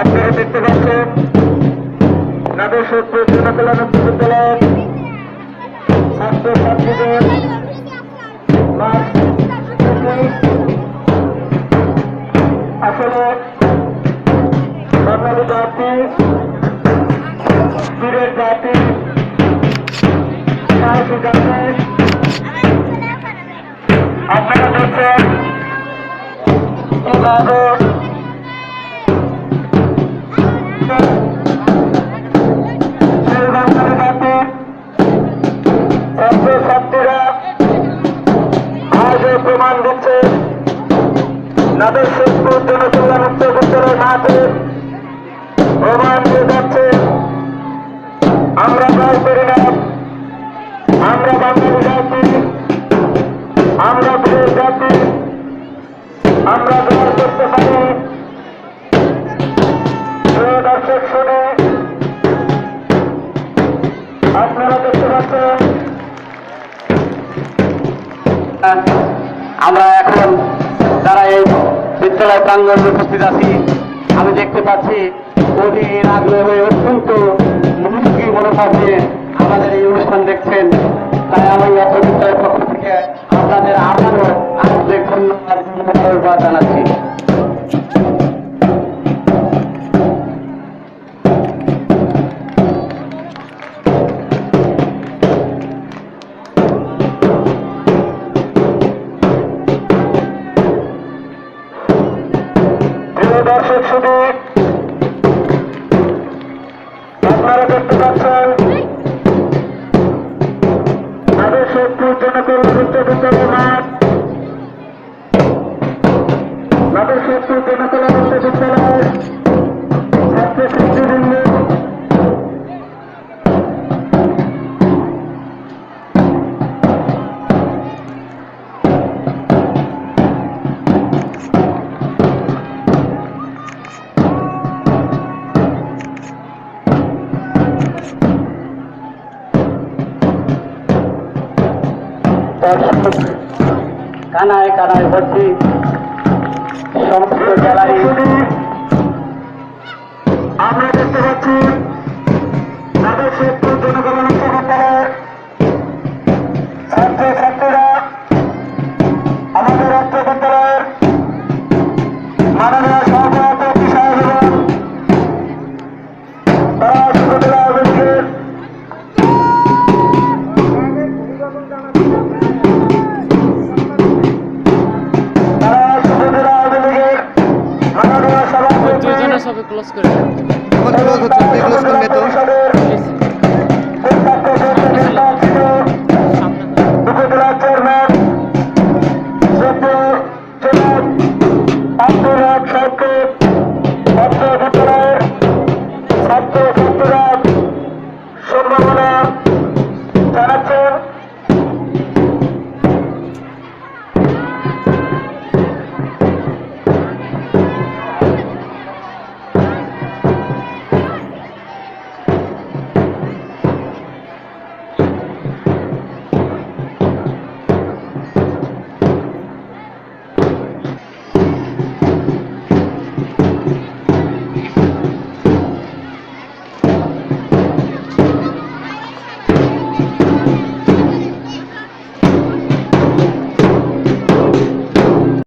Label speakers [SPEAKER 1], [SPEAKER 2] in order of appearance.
[SPEAKER 1] আপনারা দেখতে পাচ্ছেন নাদেশ্বরপুর জনকল্যাণ উচ্চ বিদ্যালয়ের ছাত্র ছাত্রীদের আসলে বাঙালি জাতি জাতি জাতি। আপনারা দেখছেন উচ্চ বিদ্যালয় মাঠে প্রমাণ যাচ্ছে। আমরা ভয় করি না। আমরা বাঙালি জাতি। আমরা জাতি। আমরা জয় করতে পারি। দর্শক শুনে। আপনারা দেখতে পাচ্ছেন?
[SPEAKER 2] আমরা এখন যারা এই বিদ্যালয় প্রাঙ্গণে উপস্থিত আছি, আমি দেখতে পাচ্ছি অধীর আগ্রহ হয়ে অত্যন্ত মনোযোগী মনোভাব নিয়ে আমাদের এই অনুষ্ঠান দেখছেন। তাই আমি অর্থ বিদ্যালয়ের পক্ষ থেকে আপনাদের আবারও আন্তরিক ধন্যবাদ জানাচ্ছি।
[SPEAKER 1] দর্শক শুধু আপনারা দেখতে পাচ্ছেন। নাদেশ্বরপুর জনকল্যাণ উচ্চ বিদ্যালয় মাঠ তাদের শত্রুর জন্য উচ্চ বিদ্যালয়
[SPEAKER 2] কানায় কানায় ভর্তি সমস্ত জেলায়।
[SPEAKER 1] আমরা দেখতে পাচ্ছি নাদেশ্বরপুর এইভাবে ক্লোজ করে আমার ক্লোজ
[SPEAKER 3] হচ্ছে তুই ক্লোজ করবে
[SPEAKER 1] তো। সামনে